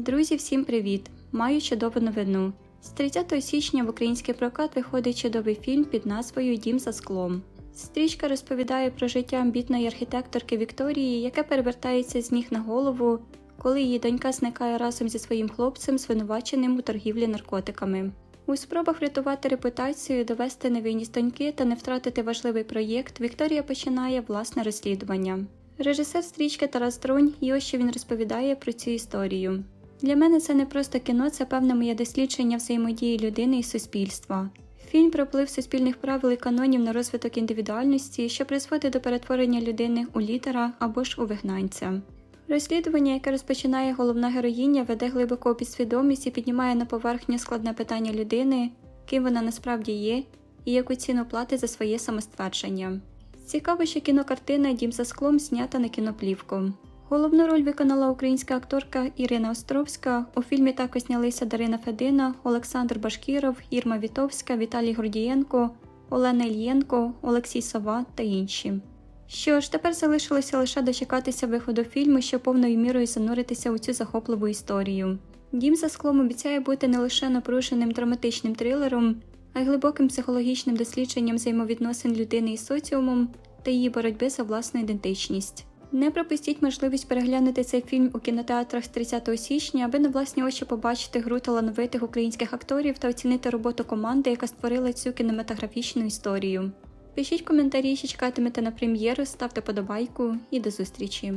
Друзі, всім привіт! Маю чудову новину. З 30 січня в український прокат виходить чудовий фільм під назвою Дім за склом. Стрічка розповідає про життя амбітної архітекторки Вікторії, яке перевертається з ніг на голову, коли її донька зникає разом зі своїм хлопцем, звинуваченим у торгівлі наркотиками. У спробах врятувати репутацію, довести невинність доньки та не втратити важливий проєкт, Вікторія починає власне розслідування. Режисер стрічки Тарас Тронь, і ось що він розповідає про цю історію. Для мене це не просто кіно, це певне моє дослідження взаємодії людини і суспільства. Фільм про вплив суспільних правил і канонів на розвиток індивідуальності, що призводить до перетворення людини у лідера або ж у вигнанця. Розслідування, яке розпочинає головна героїня, веде глибоко у підсвідомість і піднімає на поверхню складне питання людини, ким вона насправді є, і яку ціну платить за своє самоствердження. Цікаво, що кінокартина Дім за склом знята на кіноплівку. Головну роль виконала українська акторка Ірина Островська. У фільмі також знялися Дарина Федина, Олександр Башкіров, Ірма Вітовська, Віталій Гордієнко, Олена Ільєнко, Олексій Сова та інші. Що ж, тепер залишилося лише дочекатися виходу фільму, щоб повною мірою зануритися у цю захопливу історію. Дім за склом обіцяє бути не лише напруженим драматичним трилером, а й глибоким психологічним дослідженням взаємовідносин людини із соціумом та її боротьби за власну ідентичність. Не пропустіть можливість переглянути цей фільм у кінотеатрах з 30 січня, аби на власні очі побачити гру талановитих українських акторів та оцінити роботу команди, яка створила цю кінематографічну історію. Пишіть коментарі, що чекатимете на прем'єру, ставте подобайку і до зустрічі!